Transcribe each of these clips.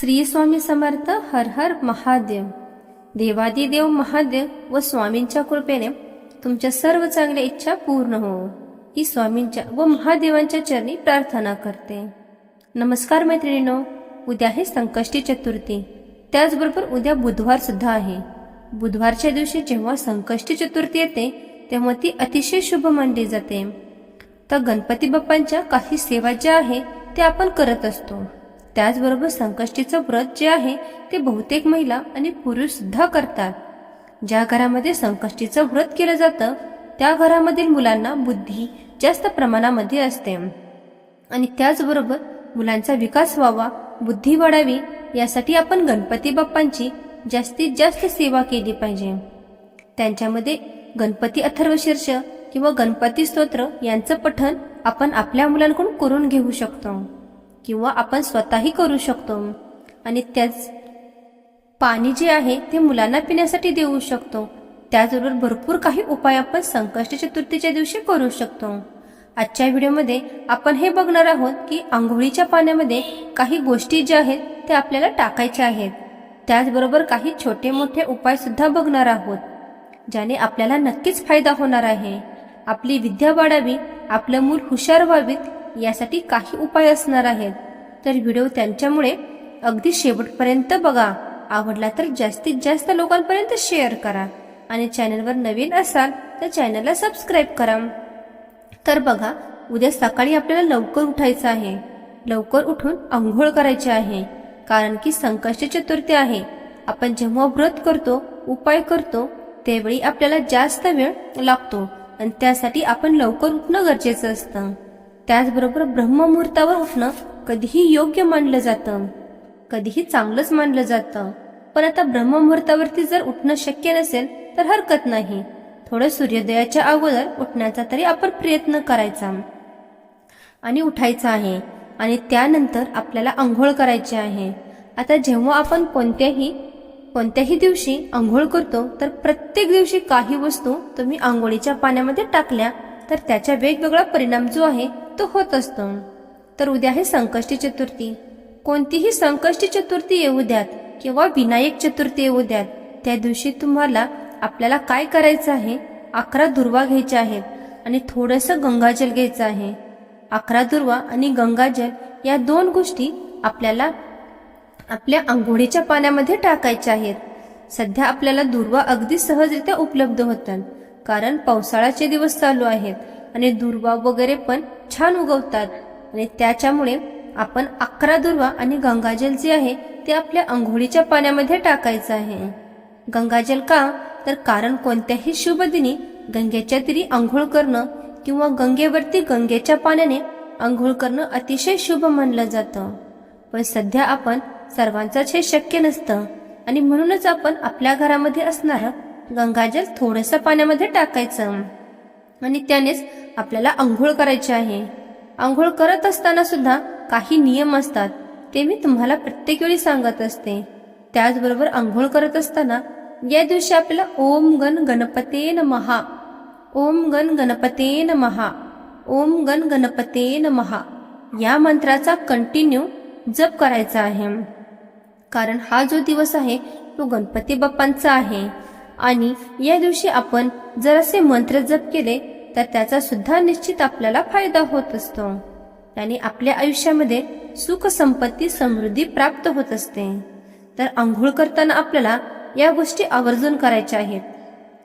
श्री स्वामी समर्थ हर हर महादेव. देवादिदेव महादेव व स्वामींच्या कृपेने तुमच्या सर्व चांगल्या इच्छा पूर्ण हो. ही स्वामींच्या व महादेवांच्या चरणी प्रार्थना करते. नमस्कार मैत्रिणीनो उद्या आहे संकष्टी चतुर्थी. त्याचबरोबर उद्या बुधवार सुद्धा आहे. बुधवारच्या दिवशी जेव्हा संकष्टी चतुर्थी येते तेव्हा ती अतिशय शुभ मानली जाते. तर गणपती बाप्पांच्या काही सेवा ज्या आहे ते आपण करत असतो. त्याचबरोबर संकष्टीचं व्रत जे आहे ते बहुतेक महिला आणि पुरुष सुद्धा करतात. ज्या घरामध्ये संकष्टीचं व्रत केलं जातं त्या घरामधील मुलांना बुद्धी जास्त प्रमाणामध्ये असते. आणि त्याचबरोबर मुलांचा विकास व्हावा बुद्धी वाढावी यासाठी आपण गणपती बाप्पांची जास्तीत जास्त सेवा केली पाहिजे. त्यांच्यामध्ये गणपती अथर्वशीर्ष किंवा गणपती स्तोत्र यांचं पठण आपण आपल्या मुलांकडून करून घेऊ शकतो. किंवा आपण स्वतःही करू शकतो. आणि त्याच पाणी जे आहे ते मुलांना पिण्यासाठी देऊ शकतो. त्याचबरोबर भरपूर काही उपाय आपण संकष्ट चतुर्थीच्या दिवशी करू शकतो. आजच्या व्हिडिओमध्ये आपण हे बघणार आहोत की आंघोळीच्या पाण्यामध्ये काही गोष्टी ज्या आहेत त्या आपल्याला टाकायच्या आहेत. त्याचबरोबर काही छोटे मोठे उपाय सुद्धा बघणार आहोत ज्याने आपल्याला नक्कीच फायदा होणार आहे. आपली विद्या वाढावी आपलं मूल हुशार व्हावीत यासाठी काही उपाय असणार आहेत. तर व्हिडिओ त्यांच्यामुळे अगदी शेवटपर्यंत बघा. आवडला तर जास्तीत जास्त लोकांपर्यंत शेअर करा. आणि चॅनलवर नवीन असाल तर चॅनलला सबस्क्राईब करा. तर बघा उद्या सकाळी आपल्याला लवकर उठायचं आहे. लवकर उठून आंघोळ करायची आहे. कारण की संकष्ट चतुर्थी आहे. आपण जेव्हा व्रत करतो उपाय करतो त्यावेळी आपल्याला जास्त वेळ लागतो. आणि त्यासाठी आपण लवकर उठणं गरजेचं असतं. त्याचबरोबर ब्रह्ममुहूर्तावर उठणं कधीही योग्य मानलं जातं. कधीही चांगलंच मानलं जातं. पण आता ब्रह्ममुहूर्तावरती जर उठणं शक्य नसेल तर हरकत नाही. थोडं सूर्योदयाच्या अगोदर उठण्याचा तरी आपण प्रयत्न करायचा. आणि उठायचा आहे. आणि त्यानंतर आपल्याला आंघोळ करायची आहे. आता जेव्हा आपण कोणत्याही कोणत्याही दिवशी आंघोळ करतो तर प्रत्येक दिवशी काही वस्तू तुम्ही आंघोळीच्या पाण्यामध्ये टाकल्या तर त्याचा वेगवेगळा परिणाम जो आहे तो होत असतो. तर उद्या आहे संकष्टी चतुर्थी. कोणतीही संकष्टी चतुर्थी येऊ द्यात किंवा विनायक चतुर्थी येऊ द्यात त्या दिवशी तुम्हाला आपल्याला काय करायचं आहे? अकरा दुर्वा घ्यायच्या आहेत आणि थोडंसं गंगाजल घ्यायचं आहे. अकरा दुर्वा आणि गंगाजल या दोन गोष्टी आपल्याला आपल्या आंघोळीच्या पाण्यामध्ये टाकायच्या आहेत. सध्या आपल्याला दुर्वा अगदी सहजरित्या उपलब्ध होतात कारण पावसाळ्याचे दिवस चालू आहेत आणि दुर्वा वगैरे पण छान उगवतात. आणि त्याच्यामुळे आपण अकरा दुर्वा आणि गंगाजल जे आहे ते आपल्या आंघोळीच्या पाण्यामध्ये टाकायचं आहे. गंगाजल का? तर कारण कोणत्याही शुभ दिनी गंगेच्या तिरी आंघोळ करणं किंवा गंगेवरती गंगेच्या पाण्याने आंघोळ करणं अतिशय शुभ मानलं जातं. पण सध्या आपण सर्वांचंच हे शक्य नसतं. आणि म्हणूनच आपण आपल्या घरामध्ये असणारं गंगाजल थोडंसं पाण्यामध्ये टाकायचं. आणि त्यानेच आपल्याला आंघोळ करायचे आहे. आंघोळ करत असताना सुद्धा काही नियम असतात. ते मी तुम्हाला प्रत्येक वेळी सांगत असते. त्याचबरोबर आंघोळ करत असताना या दिवशी आपल्याला ओम गण गणपते महा ओम गण गणपते महा ओम गण गणपते महा या मंत्राचा कंटिन्यू जप करायचा आहे. कारण हा जो दिवस आहे तो गणपती बाप्पांचा आहे. आणि या दिवशी आपण जर असे मंत्र जप केले तर त्याचा सुद्धा निश्चित आपल्याला फायदा होत असतो. आणि आपल्या आयुष्यामध्ये सुख संपत्ती समृद्धी प्राप्त होत असते. तर आंघोळ करताना आपल्याला या गोष्टी आवर्जून करायच्या आहेत.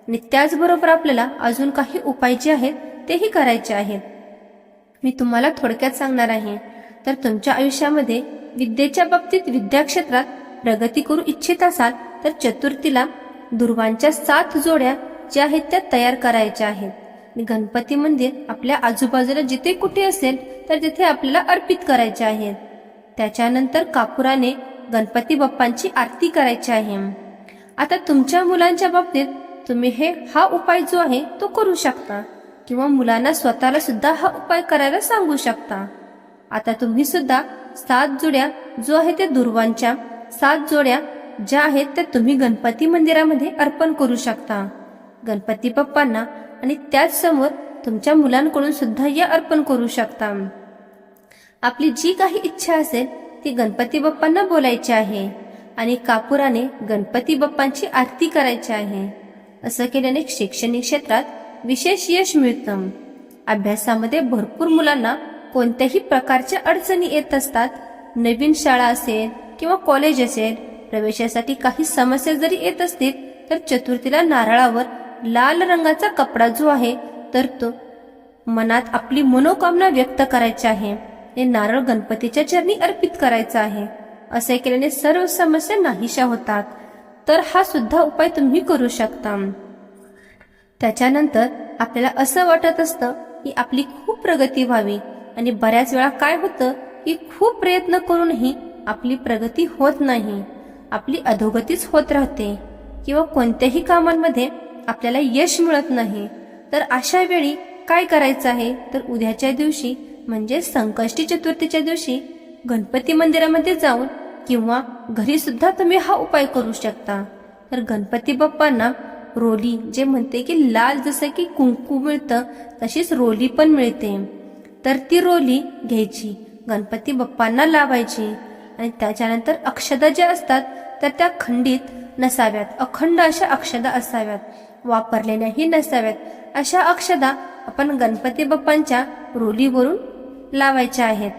आणि त्याचबरोबर आपल्याला अजून काही उपाय जे आहेत तेही करायचे आहेत. मी तुम्हाला थोडक्यात सांगणार आहे. तर तुमच्या आयुष्यामध्ये विद्येच्या बाबतीत विद्याक्षेत्रात प्रगती करू इच्छित असाल तर चतुर्थीला दुर्वांच्या सात जोड्या ज्या आहेत त्या तयार करायच्या आहेत. आणि गणपती मंदिर आपल्या आजूबाजूला जिथे कुठे असेल तर तिथे आपल्याला अर्पित करायचे आहेत त्याच्यानंतर कापुराने गणपती बाप्पांची आरती करायची आहे. आता तुमच्या मुलांच्या बाबतीत तुम्ही हे हा उपाय जो आहे तो करू शकता. किंवा मुलांना स्वतःला सुद्धा हा उपाय करायला सांगू शकता. आता तुम्ही सुद्धा सात जोड्या जो आहे त्या दुर्वांच्या सात जोड्या ज्या आहेत त्या तुम्ही गणपती मंदिरामध्ये अर्पण करू शकता. गणपती बाप्पांना आणि त्याच समोर तुमच्या मुलांकडून सुद्धा या अर्पण करू शकता. आपली जी काही इच्छा असेल ती गणपती बाप्पांना बोलायची आहे आणि कापुराने गणपती बाप्पांची आरती करायची आहे. असं केल्याने शैक्षणिक क्षेत्रात विशेष यश मिळतं. अभ्यासामध्ये भरपूर मुलांना कोणत्याही प्रकारच्या अडचणी येत असतात. नवीन शाळा असेल किंवा कॉलेज असेल प्रवेशासाठी काही समस्या जरी येत असतील तर चतुर्थीला नारळावर लाल रंगाचा कपडा जो आहे तर तो मनात आपली मनोकामना व्यक्त करायची आहे. हे नारळ गणपतीच्या चरणी अर्पित करायचं आहे. असे केल्याने सर्व समस्या नाहीशा होतात. तर हा सुद्धा उपाय तुम्ही करू शकता. त्याच्यानंतर आपल्याला असं वाटत असतं की आपली खूप प्रगती व्हावी आणि बऱ्याच वेळा काय होतं की खूप प्रयत्न करूनही आपली प्रगती होत नाही. आपली अधोगतीच होत राहते. किंवा कोणत्याही कामांमध्ये आपल्याला यश मिळत नाही. तर अशा वेळी काय करायचं आहे? तर उद्याच्या दिवशी म्हणजे संकष्टी चतुर्थीच्या दिवशी गणपती मंदिरामध्ये जाऊन किंवा घरी सुद्धा तुम्ही हा उपाय करू शकता. तर गणपती बाप्पांना रोली जे म्हणते की लाल जसं की कुंकू मिळतं तशीच रोली पण मिळते. तर ती रोली घ्यायची गणपती बाप्पांना लावायची. आणि त्याच्यानंतर अक्षदा ज्या असतात तर त्या खंडित नसाव्यात. अखंड अशा अक्षदा असाव्यात. वापरलेल्याही नसाव्यात अशा अक्षदा आपण गणपती बाप्पांच्या रोलीवरून लावायच्या आहेत.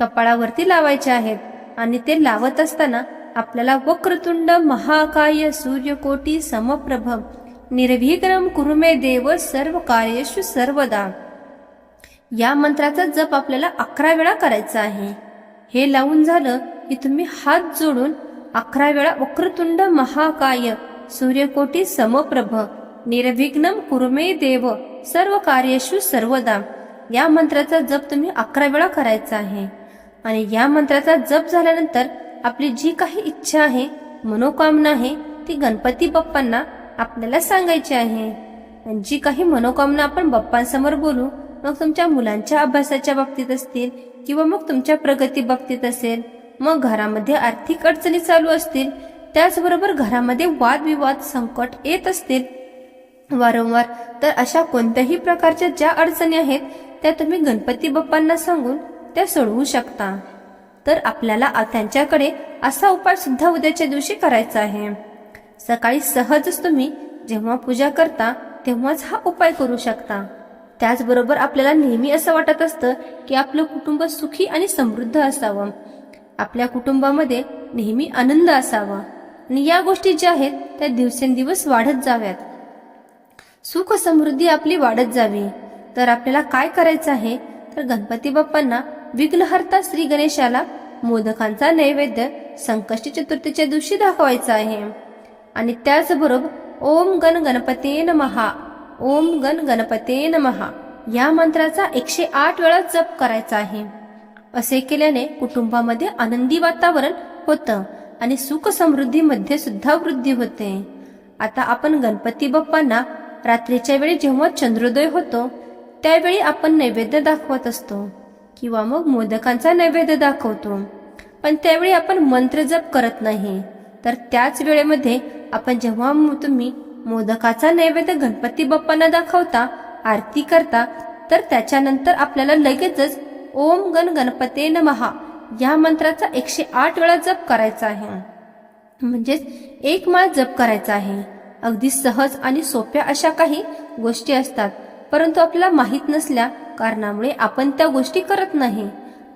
कपाळावरती लावायच्या आहेत आणि ते लावत असताना आपल्याला वक्रतुंड महाकाय सूर्यकोटी समप्रभ निर्विघ्नम कुरुमे देव सर्व कार्येशु सर्वदा. या मंत्राचा जप आपल्याला अकरा वेळा करायचा आहे. हे लावून झालं की तुम्ही हात जोडून अकरा वेळा वक्रतुंड महाकाय सूर्यकोटी समप्रभ निर्विघ्नम कुरुमे देव सर्व कार्येशु सर्वदा. या मंत्राचा जप तुम्ही अकरा वेळा करायचा आहे. आणि या मंत्राचा जप झाल्यानंतर आपली जी काही इच्छा आहे मनोकामना आहे ती गणपती बाप्पांना आपल्याला सांगायची आहे. आणि जी काही मनोकामना आपण बाप्पांसमोर बोलू मग तुमच्या मुलांच्या अभ्यासाच्या बाबतीत असतील किंवा मग तुमच्या प्रगती बाबतीत असेल मग घरामध्ये आर्थिक अडचणी चालू असतील त्याचबरोबर घरामध्ये वादविवाद संकट येत असतील वारंवार. तर अशा कोणत्याही प्रकारच्या ज्या अडचणी आहेत त्या तुम्ही गणपती बाप्पांना सांगून त्या सोडवू शकता. तर आपल्याला त्यांच्याकडे असा उपाय सुद्धा उद्याच्या दिवशी करायचा आहे. सकाळी सहजच तुम्ही जेव्हा पूजा करता तेव्हाच हा उपाय करू शकता. त्याचबरोबर आपल्याला नेहमी असं वाटत असतं की आपलं कुटुंब सुखी आणि समृद्ध असावं. आपल्या कुटुंबामध्ये नेहमी आनंद असावा. आणि या गोष्टी ज्या आहेत त्या दिवसेंदिवस वाढत जाव्यात. सुख समृद्धी आपली वाढत जावी. तर आपल्याला काय करायचं आहे? तर गणपती बाप्पांना विघ्नहर्ता श्री गणेशाला मोदकांचा नैवेद्य संकष्टी चतुर्थीच्या दिवशी दाखवायचा आहे. आणि त्याचबरोबर ओम गण गणपते नमहा ओम गण गणपते नमहा या मंत्राचा एकशे आठ वेळा जप करायचा आहे. असे केल्याने कुटुंबामध्ये आनंदी वातावरण होतं आणि सुख समृद्धीमध्ये सुद्धा वृद्धी होते. आता आपण गणपती बाप्पांना रात्रीच्या वेळी जेव्हा चंद्रोदय होतो त्यावेळी आपण नैवेद्य दाखवत असतो किंवा मग मोदकांचा नैवेद्य दाखवतो. पण त्यावेळी आपण मंत्र जप करत नाही. तर त्याच वेळेमध्ये आपण जेव्हा तुम्ही मोदकाचा नैवेद्य गणपती बाप्पांना दाखवता आरती करता तर त्याच्यानंतर आपल्याला लगेचच ओम गण गणपते नमहा या मंत्राचा एकशे आठ वेळा जप करायचा आहे. म्हणजेच एक माळ जप करायचा आहे. अगदी सहज आणि सोप्या अशा काही गोष्टी असतात. परंतु आपल्याला माहीत नसल्या कारणामुळे आपण त्या गोष्टी करत नाही.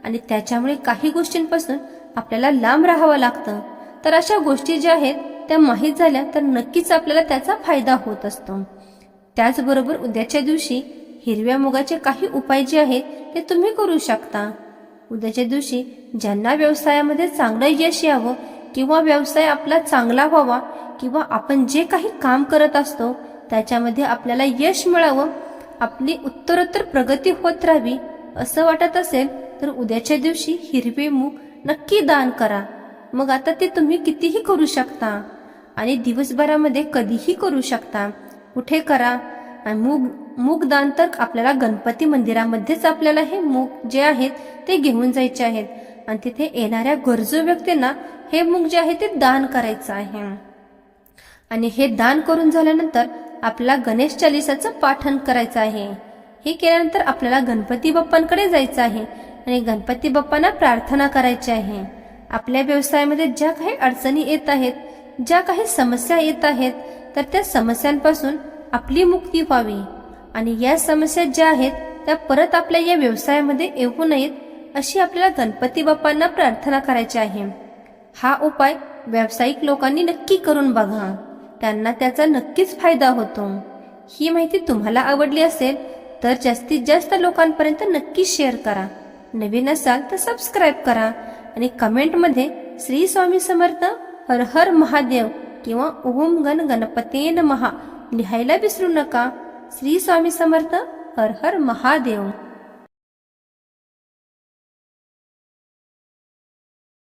आणि त्याच्यामुळे काही गोष्टींपासून आपल्याला लांब राहावं लागतं. तर अशा गोष्टी ज्या आहेत त्या माहीत झाल्या तर नक्कीच आपल्याला त्याचा फायदा होत असतो. त्याचबरोबर उद्याच्या दिवशी हिरव्या मुगाचे काही उपाय जे आहेत ते तुम्ही करू शकता. उद्याच्या दिवशी ज्यांना व्यवसायामध्ये चांगलं यश यावं किंवा व्यवसाय आपला चांगला व्हावा किंवा आपण जे काही काम करत असतो त्याच्यामध्ये आपल्याला यश मिळावं आपली उत्तरोत्तर प्रगती होत राहावी असं वाटत असेल तर उद्याच्या दिवशी हिरवे मूग नक्की दान करा. मग आता ते तुम्ही कितीही करू शकता आणि दिवसभरामध्ये कधीही करू शकता. कुठे करा? आणि मूग मूग दान तर आपल्याला गणपती मंदिरामध्येच आपल्याला हे मूग जे आहेत ते घेऊन जायचे आहेत. आणि तिथे येणाऱ्या गरजू व्यक्तींना हे मूग जे आहे ते दान करायचं आहे. आणि हे दान करून झाल्यानंतर आपला गणेश चालिसाचं पाठन करायचं आहे. हे केल्यानंतर आपल्याला गणपती बाप्पांकडे जायचं आहे आणि गणपती बाप्पांना प्रार्थना करायची आहे. आपल्या व्यवसायामध्ये ज्या काही अडचणी येत आहेत ज्या काही समस्या येत आहेत तर त्या समस्यांपासून आपली मुक्ती व्हावी. आणि या समस्या ज्या आहेत त्या परत आपल्या या व्यवसायामध्ये येऊ नयेत अशी आपल्याला गणपती बाप्पांना प्रार्थना करायची आहे. हा उपाय व्यावसायिक लोकांनी नक्की करून बघा. त्यांना त्याचा नक्कीच फायदा होतो. ही माहिती तुम्हाला आवडली असेल तर जास्तीत जास्त लोकांपर्यंत नक्की शेअर करा. नवीन असाल तर सबस्क्राईब करा आणि कमेंटमध्ये श्री स्वामी समर्थ हर हर महादेव किंवा ओम गण गणपतेन महा लिहायला विसरू नका. श्री स्वामी समर्थ हर हर महादेव.